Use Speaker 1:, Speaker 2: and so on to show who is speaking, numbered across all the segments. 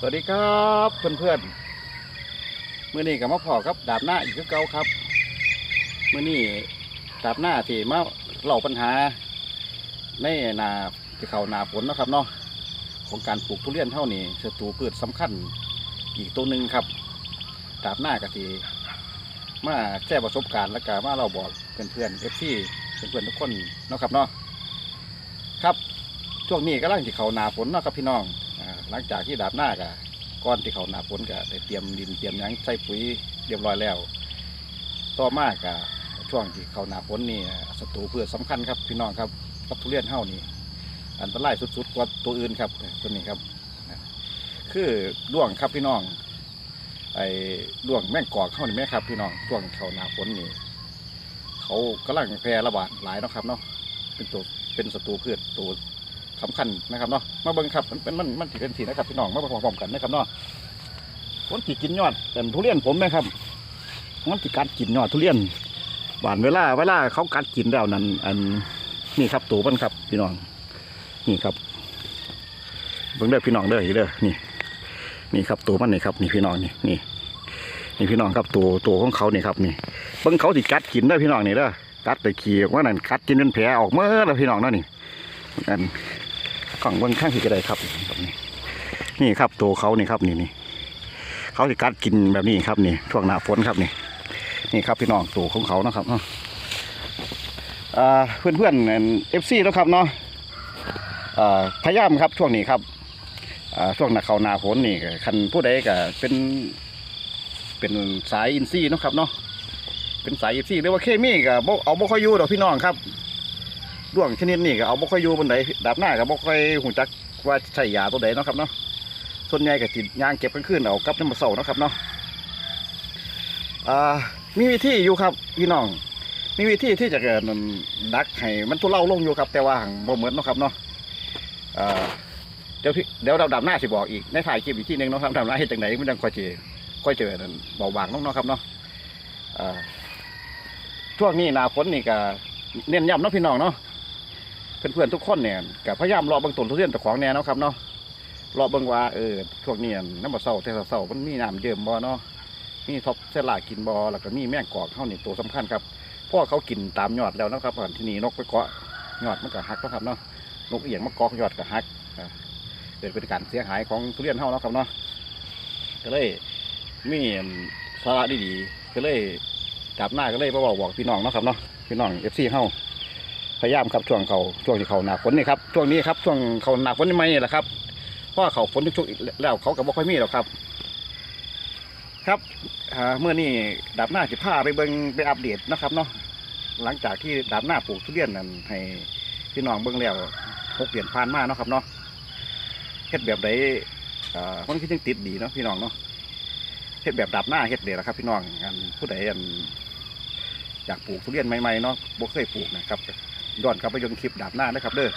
Speaker 1: สวัสดีครับเพื่อนๆมื่อนี้กับมาพอครับ ดาบหน้าอีกคือเก่าครับมื่อนี้ดาบหน้าที่มาเล่าปัญหาในนาที่เขานาฝนนะครับเนาะของการปลูกทุเรียนเท่านี้ศัตรูพืชสำคัญอีกตัวหนึ่งครับ ดาบหน้ากะทีมาแชร์ประสบการณ์และก็มาเราบอกเพื่อนๆเอฟซีเพื่อนๆทุกคนนะครับเนาะครับช่วงนี้ก็ลังที่เขานาฝนนะครับพี่น้อง หลังจากที่ดาบหน้ากะก้อนที่เขาหนาฝนก็ได้เตรียมดินเตรียมหยังใส่ปุ๋ยเรียบร้อยแล้ว ต่อมากะช่วงที่เขาหนาฝนนี่ศัตรูพืชสำคัญครับพี่น้องครับกับทุเรียนเฮานี่อันตรายสุดๆกว่าตัวอื่นครับตัวนี้ครับคือด้วงครับพี่น้อง ไอ้ด้วงแม่งกอกเข้านี่แม่ครับ พี่น้องช่วงเขาหนาฝนนี่เขากำลังแพร่ระบาดหลายเนาะครับเนาะเป็นตัวเป็นศัตรูพืชตัว สำคัญนะครับเนาะมาเบิ่งครับมันเป็นมันมันถือเป็นสีนะครับพี่น้องมาพร้อมๆกันนะครับเนาะคนที่กินยอดแต่ทุเรียนผมนะครับมันที่กัดกินยอดทุเรียนหวานเวลาเวลาเขากัดกินแล้วนั้น อันนี่ครับตัวมันครับ พี่น้อง นี่ครับเบิ่งเด้อพี่น้องเด้ออีเด้อนี่ นี่ครับตัวมันนี่ครับ นี่พี่น้องนี่นี่นี่พี่น้องครับตัวตัวของเขานี่ครับนี่เบิ่งเขาที่กัดกินเด้อพี่น้องนี่เด้อกัดไปขี่ว่านั่นกัดกินจนแผลออกเมื่อแล้วพี่น้องเนาะนี่อัน กล่องเบิ้งข้างที่ก็ได้ครับนี้นี่ครับตัวเขานี่ครับนี่นี่เขาจะกัดกินแบบนี้ครับนี่ช่วงหน้าฝนครับนี่นี่ครับพี่น้องตัวของเขานะครับเนาะเพื่อนเพื่อนเอฟซีแล้วครับเนาะพยายามครับช่วงนี้ครับช่วงหน้าเขาหน้าฝนนี่คันผู้ใดก็เป็นเป็นสายอินซีนะครับเนาะเป็นสายอินซีหรือว่าเคมีก็บเอาบ่ค่อยยู่ดอกพี่น้องครับ ด้วงชนิดนี้ก็เอาบ่ค่อยอยู่บนใดดาบหน้าก็บ่ค่อยหูจักว่าใช้ยาตัวใดเนาะครับเนาะส่วนใหญ่ก็สิย่างเก็บกันขึ้นเอากับน้ำมันเสาเนาะครับเนาะอ่ามีวิธีอยู่ครับพี่น้อง มีวิธีที่จะเกิดดักให้มันทุเลาลงอยู่ครับ แต่ว่าบ่เหมือนเนาะครับเนาะเดี๋ยวพี่เดี๋ยวเราดาบหน้าสิบอกอีกในถ่ายคลิปอีกทีหนึงเนาะครับดาบหน้าเฮ็ดจังไดมันจังค่อยสิค่อยเจอเบาบางเนาะเนาะครับเนาะช่วงนี้หน้าฝนนี่ก็เน้นย้ำเนาะพี่น้องเนาะ เพื่อนๆทุกคนเนี่ยกับพยายามรอเบิ่งต้นทุเรียนแต่ของแน่นะครับเนาะรอเบิ่งว่าเออช่วงนี้น้ำมันเศร้าแต่เศร้ามันมีน้ำเยิมบ่เนาะมีท็อปเซลากินบ่แล้วก็มีแมงกอกเข้านี่ตัวสำคัญครับเพราะเขากินตามยอดแล้วนะครับก่อนที่นี่นกไปเกาะยอดมันก็หักนะครับเนาะนกเอียงมาเกาะยอดก็หักเกิดเป็นการเสียหายของทุเรียนเฮานะครับเนาะก็เลยมีสาระดีๆก็เลยดับหน้าก็เลยมาบอกบอกพี่น้องนะครับเนาะพี่น้องเอฟซีเฮา พยายามครับช่วงเขาช่วงที่เขาหนาฝนนี่ครับช่วงนี้ครับช่วงเขาหนาฝนใหม่นี่แหละครับเพราะเขาฝนทุกๆแล้วเขากับบ่ค่อยมีหรอกครับ ครับเมื่อนี้ดาบหน้าจะพาไปเบิ่งไปอัปเดตนะครับเนาะหลังจากที่ดาบหน้าปลูกทุเรียนนั่นให้พี่น้องเบิ่งแล้วหกเดือนผ่านมาเนาะครับเนาะเฮ็ดแบบใดอ่ามันคือยังติดดีเนาะพี่น้องเนาะเฮ็ดแบบดาบหน้าเฮ็ดเดียละครับพี่น้องอันผู้ใดอันอยากปลูกทุเรียนใหม่ๆเนาะบ่เคยปลูกนะครับ ย้อนกลับไปยนคลิปดาบหน้านะครับเด้อ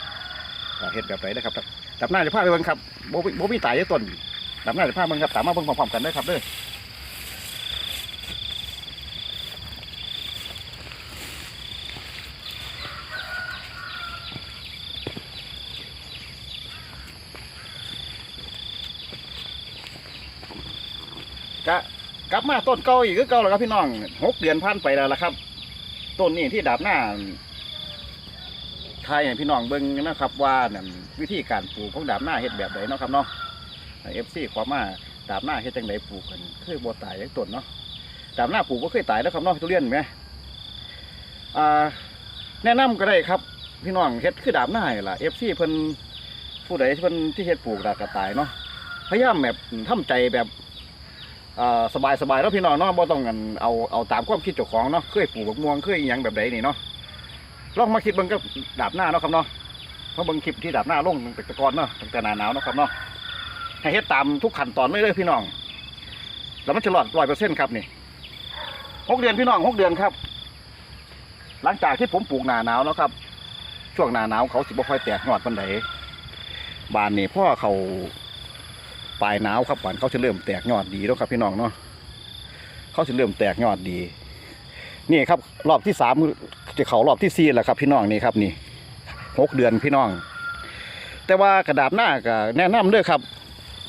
Speaker 1: เฮ็ดแบบไหนนะครับดาบหน้าจะพาไปเบิ่งครับโบโบมีตายอยู่ต้นดาบหน้าจะพาเบิ่งครับตามมาเบิ่งพร้อมๆกันได้ครับเด้อก็กลับมาต้นเก่าอีกคือเก่าแล้วครับพี่น้องหกเดือนผ่านไปแล้วล่ะครับ ต้นนี้ที่ดาบหน้า ทายให้พี่น้องเบิ่งนะครับว่านั่นวิธีการปลูกของดาบหน้าเฮ็ดแบบใดเนาะครับเนาะเอฟซีขอมาดาบหน้าเฮ็ดจังไดปลูกกันเคยบ่ตายอย่างต้นเนาะดาบหน้าปลูกบ่เคยตายแล้วครับเนาะทุเรียนไหมอ่าแนะนำก็ได้ครับ พี่น้องเฮ็ดคือดาบหน้านี่ล่ะเอฟซีเพิ่นผู้ใดเพิ่นที่เฮ็ดปลูกดาบก็ตายเนาะพยายามแบบทำใจแบบอ่าสบายๆแล้วพี่น้องเนาะบ่ต้องกันเอาเอาตามความคิดเจ้าของเนาะเคยปลูกบักม่วงเคยอิหยังแบบใดนี่เนาะ ลองมาคิดเบิ่งก็ดาบหน้าเนาะครับเนาะเพราะเบิ่งคลิปที่ดาบหน้าลงตั้งแต่ก่อนเนาะตั้งแต่หนาหนาวเนาะครับเนาะให้เฮ็ดตามทุกขั้นตอนเลยเลยพี่น้อง แล้วมันจะรอดร้อยเปอร์เซ็นต์ครับนี่หกเดือนพี่น้องหกเดือนครับ หลังจากที่ผมปลูกหนาหนาวแล้วครับ ช่วงหนาหนาวเขาสิบ่ค่อยแตกยอดปานใดบานนี่พ่อเขาปลายหนาวครับบานเขาจะเริ่มแตกยอดดีแล้วครับ พี่น้องเนาะเขาจะเริ่มแตกยอดดี นี่ครับ รอบที่สาม จะเขารอบที่สี่แล้วครับ พี่น้องนี่ครับนี่หกเดือนพี่น้อง แต่ว่ากระดาบหน้าก็แนะนำเด้วยครับ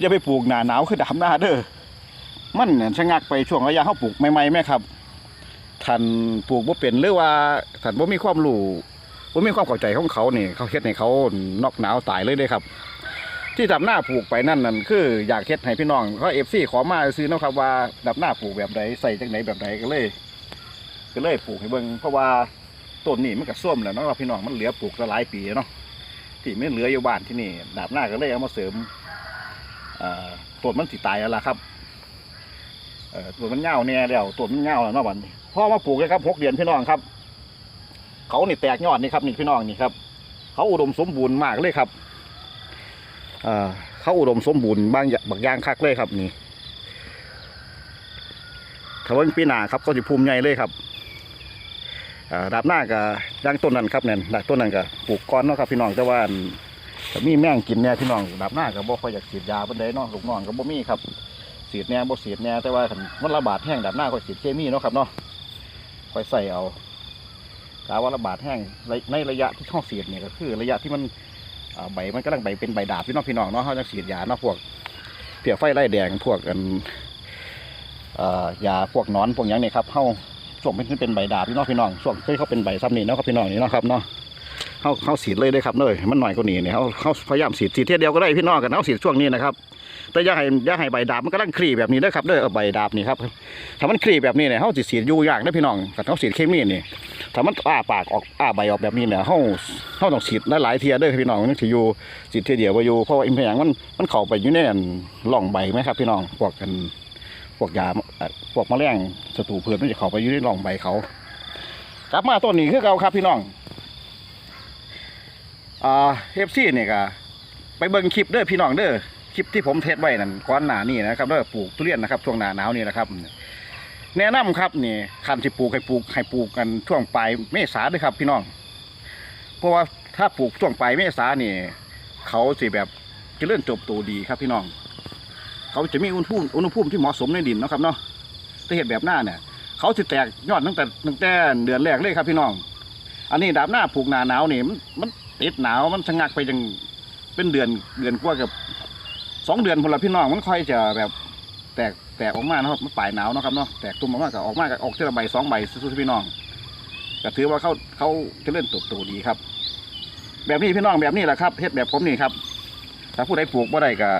Speaker 1: อย่าไปปลูกหนาหนาวคือดำหน้าเด้อมันเนี่ยชะงักไปช่วงระยะเขาปลูกใหม่ๆแม่ครับท่านปลูกบ่เป็นหรือว่าท่านบ่มีความรู้บ่มีความเข้าใจของเขานี่เขาเฮ็ดให้เขานอกหนาวตายเลยเด้ครับ ที่ดับหน้าปลูกไปนั่นนั่นคืออยากเฮ็ดให้พี่น้องเขาเอฟซีขอมาซื้อนะครับว่าดับหน้าปลูกแบบใดใส่จังไหนแบบใดก็เลย ก็เลยปลูกให้เบิ่งเพราะว่า ต้นนี่มันก็ส้มแล้วเนาะพี่น้องมันเหลือปลูกหลายปีเนาะที่ไม่เหลืออยู่บ้านที่นี่ดับหน้าก็เลยเอามาเสริมต้นมันสิตายแล้วล่ะครับต้นมันเงาแน่แล้วต้นมันเงาแล้วเนาะบัดนี้พอมาปลูกเลยครับหกเดือนพี่น้องครับ เขานี่แตกยอดนี่ครับนี่พี่น้องนี่ครับ เขาอุดมสมบูรณ์มากเลยครับเขาอุดมสมบูรณ์บางบางอย่างคักเลยครับนี่ถ้าว่าปีหน้าครับก็จะภูมิใหญ่เลยครับ ดาบหน้ากับย่างต้นนั้นครับเนี่ยดาบต้นนั้นก็ปลูกก้อนเนาะครับพี่น้องแต่ว่าก็มีแมงกินเนี่ยพี่น้องดาบหน้าก็บ่ค่อยอยากฉีดยาปานใดเนาะลูกน้องก็บ่มีครับฉีดแหน่บ่ฉีดแหน่แต่ว่ามันระบาดแห้งดาบหน้าก็ฉีดเคมีเนาะครับเนาะค่อยใส่เอากาว่าระบาดแห้งในระยะที่ช่องฉียดเนี่ยก็คือ ระยะที่มันใบมันกำลังใบเป็นใบดาบพี่น้องพี่น้องเนาะเขาจะฉียดยาเนาะพวกเพียไฟไล่แดงพวกกันยาพวกนอนพวกอย่างนี้ครับเขา ช่วงเป็นเป็นใบดาบพี่น้องพี่น้องช่วงที่เขาเป็นใบซ้ำนี่เนาะครับพี่น้องนี่เนาะครับเนาะเขาเขาฉีดเลยเลยครับเลยมันหน่อยกว่านี้เนี่ยเขาเขาพยายามฉีดฉีดเทียเดียวก็ได้พี่น้องกันเขาฉีดช่วงนี้นะครับแต่ย่าให้ย่าให้ใบดาบมันกำลังคลี่แบบนี้เด้ครับเด้อเอาใบดาบนี่ครับถ้ามันคลี่แบบนี้เนี่ยเขาจะฉีดอยู่ยากนะพี่น้องกับเขาฉีดเคมีนี่ถ้ามันอ้าปากออกอ้าใบออกแบบนี้เนี่ยเขาเขาต้องฉีดหลายๆเทียด้อพี่น้องมันสิอยู่ฉีดเทียเดียวก็อยู่เพราะว่าอิมพยังมันมันเข้าไปอยู่ในอันร่องใบไหมครับพี่น้องพวกกัน พวกยาพวกแมลงศัตรูพืชมันจะเข้าไปอยู่ในร่องใบเขา กลับมาต้นนี้คือเก่าครับพี่น้องอ่าเอฟซีเนี่ยก็ไปเบิ่งคลิปเด้อพี่น้องเด้อคลิปที่ผมเทสไว้นั่นก้อนหนานี่นะครับเด้อปลูกทุเรียนนะครับช่วงหนาหนาวนี่นะครับ แนะนำครับนี่คันที่ปลูกให้ปลูกให้ปลูกกันช่วงปลายเมษาด้วยครับ พี่น้อง เพราะว่าถ้าปลูกช่วงปลายเมษานี่ เขาสิแบบจะเลื่อนจบตัวดีครับพี่น้อง เขาจะมีอุณหภูมิอุณหภูมิที่เหมาะสมในดินนะครับเนาะถ้าเห็ดแบบหน้าเนี่ย เขาสิแตกยอดตั้งแต่ตั้งแต่เดือนแรกเลยครับพี่น้อง อันนี้ดาบหน้าปลูกหนาหนาวนี่มันมันติดหนาวมันชะงักไปจังเป็นเดือนเดือนกว่ากับสองเดือนพนละพี่น้องมันค่อยจะแบบแตกแตกออกมาเนาะมันปลายหนาวนะครับเนาะแตกตุ่มออกมาก็ออกมาก็ออกเท่าใบสองใบสู้ๆพี่น้องก็ถือว่าเขาเขาจะเล่นตัวโตดีครับ แบบนี้พี่น้องแบบนี้แหละครับเฮ็ดแบบผมนี่ครับถ้าผู้ใดปลูกบ่ได้ก็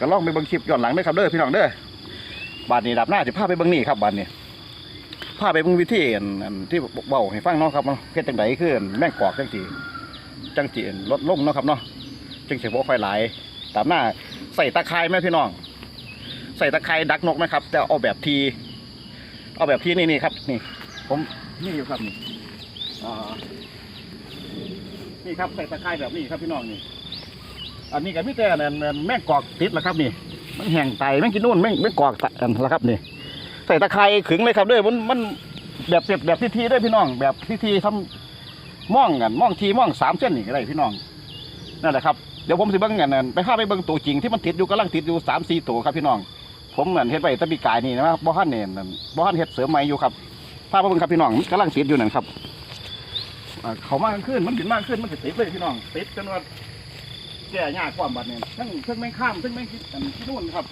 Speaker 1: ก็ลองไปเบิ่งคลิปย้อนหลังเด้อครับเด้อพี่น้องเด้อบาดนี้ดับหน้าจะพาไปเบิ่งนี่ครับบาดนี้พาไปเบิ่งวิธีอันอันที่เบาให้ฟังเนาะครับเนาะเฮ็ดจังไดคืออันแม่งกอกจังสีจังสีลดลงเนาะครับเนาะจังสิบ่ค่อยหลายดับหน้าใส่ตะไคร้ไหมพี่น้อง ใส่ตะไคร้ดักนกไหมครับ แต่เอาแบบทีเอาแบบทีนี่นี่ครับ นี่ ผมนี่อยู่ครับนี่นี่ครับใส่ตะไคร้แบบนี้ครับพี่น้องนี่ อันนี้ก็มีแต่นั่นนั่นแม่งกอกติดแล้วครับนี่ มันแห้งไตแม่งกินนู่นแม่งแม่งกอกตันแล้วครับนี่ ใส่ตะไคร้ขึงเลยครับด้วยมันมันแบบแบบแบบที่ทีด้วยพี่น้อง แบบที่ทีทำม่องกันม่องทีม่องสามเส้นนี่ก็ได้พี่น้องนั่นแหละครับเดี๋ยวผมสิเบิ้งกันนั่นไปพาไปเบิ้งตัวจริงที่มันติดอยู่กำลังติดอยู่สามสี่ตัวครับพี่น้อง ผมนั่นเฮ็ดไปตะบีกายนี่นะครับบ่ฮั่นเนี่ยนั่นบ่ฮั่นเฮ็ดเสริมใหม่อยู่ครับพาไปเบิ้งครับพี่น้องมันกำลังติดอยู่นั่นครับอ่าเขามากขึ้นมันบินมากขึ้นมันติดเลยพี่น้องติดจนว่า แก่ยากความบัดเนี่ยทั้งทั้งไม่งข้ามทั้งไม่งคิดอันที่นู่นครับ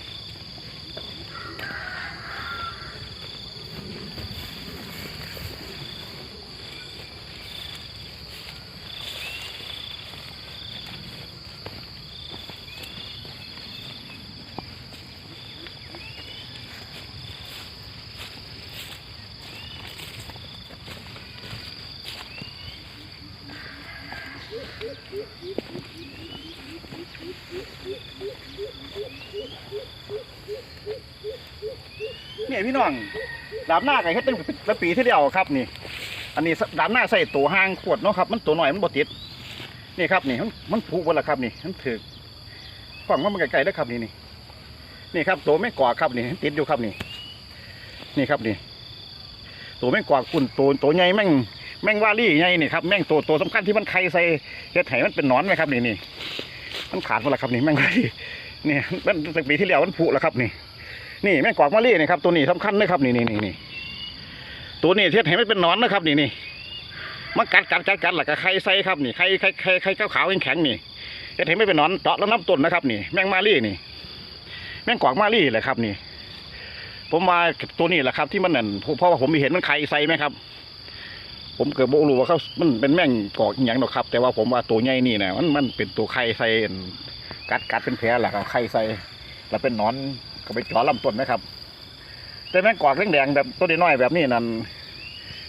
Speaker 1: น้องดาบหน้าไก่เฮ็ดตั้งแต่ปีที่เดียวครับนี่ อันนี้ดาบหน้าใส่ตัวห้างขวดเนาะครับ มันตัวหน่อยมันบ่ติดนี่ครับนี่มันมันผูกหมดแล้วครับนี่มันถือฟังว่ามันไกลๆแล้วครับนี่นี่นี่ครับตัวไม่กอดครับนี่ติดอยู่ครับนี่ นี่ครับนี่ ตัวแม่งกอดกุ่นตัวตัวใหญ่แม่งแม่งว่าลี่ใหญ่นี่ครับแม่งตัวตัวสำคัญที่มันไข่ใส่เฮ็ดไห้มันเป็นนอนไหมครับนี่นี่มันขาดหมดล้วครับนี่แม่งว่าลี่นี่มันตั้งแต่ปีที่แล้วมันผุแล้วครับนี่ นี่แม่งกวากมะลินี่ครับตัวนี้สำคัญเลยครับนี่นี่นี่นี่ตัวนี้เทียดให้มันเป็นนอนนะครับ นี่นี่มันกัดกัดกัดกัดหลักกับไข่ใส่ครับนี่ไข่ไข่ไข่ไข่ขาวๆแข็งๆนี่เทียดให้ไม่เป็นนอนเจาะแล้วน้ำต้นนะครับ นี่แมงมาลี่นี่ แม่งกวากมาลี่แหละครับ นี่ ผมมาตัวนี้แหละครับ ที่มันนั่นเพราะว่าผมมีเห็นมันไข่ใส่ไหมครับ ผมเกิดบรู้ว่าเขามันเป็นแม่งกอกอย่างหรอกครับ แต่ว่าผมว่าตัวใหญ่นี่นะมันมันเป็นตัวไข่ใส่กัดกัดเป็นแผลหละครับไข่ใส่แล้วเป็นนอน ก็ไปเจ่อลำต้นนะครับ แต่แม่งกวากแดงๆแบบตัวน้อยแบบนี้นั่น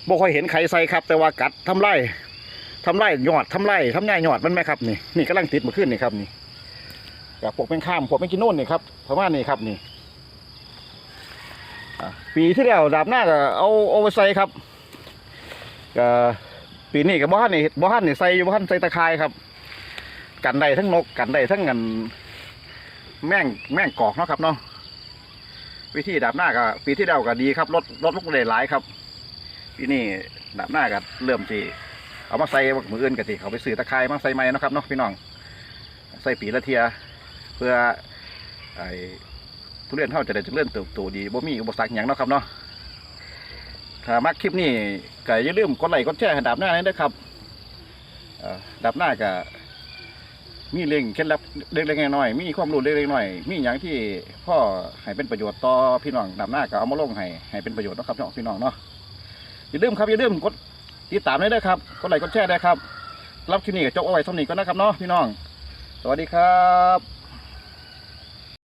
Speaker 1: บ่ค่อยเห็นไข่ใส่ครับ แต่ว่ากัดทำไรทำไรยอดทำไรทำง่ายยอดมันไหมครับนี่นี่กำลังติดมาขึ้นนี่ครับนี่กับพวกเป็นข้ามพวกเป็นกินโน่นนี่ครับประมาณนี้ครับนี่ปีที่แล้วดาบหน้าก็เอาเอาไปใส่ครับก็ปีนี้ก็บ้านนี่บ้านนี่ใส่อยู่บ้านใส่ตะไคร้ครับ กันได้ทั้งนกกันได้ทั้งเงินแม่งแม่งกอกเนาะครับเนาะ วิธีดับหน้าก็ปีที่แล้วก็ดีครับลดลดลูกเลยหลายครับปีนี้ดับหน้าก็เริ่มที่เอามาใส่มืออื่นกันสิเขาไปซื้อตะไคร้มาใส่ไม้นะครับเนาะพี่น้องใส่ปีละเทียเพื่อไอ้ทุเรียนเท่าจะได้เจะเลื่อนเติบโตดีบ่มีอุปสรรคอย่างเนาะครับเนาะถ้ามักคลิปนี้ก็อย่าลืมกดไลค์กดแชร์ให้ดับหน้าด้วยนะครับดับหน้าก็ มีเรื่องเคล็ดลับเล็กๆน้อยๆมีความรู้เล็กๆน้อยๆมีอย่างที่พ่อให้เป็นประโยชน์ต่อพี่น้องดำหน้าก็เอามาลงให้ให้เป็นประโยชน์นะครับเนาะพี่น้องเนาะอย่าลืมครับอย่าลืมกดติดตามได้ด้วยครับกดไลค์กดแชร์ได้ครับรับคลิปนี้ก็จบเอาไว้สำนีก็นะครับเนาะพี่น้อง สวัสดีครับ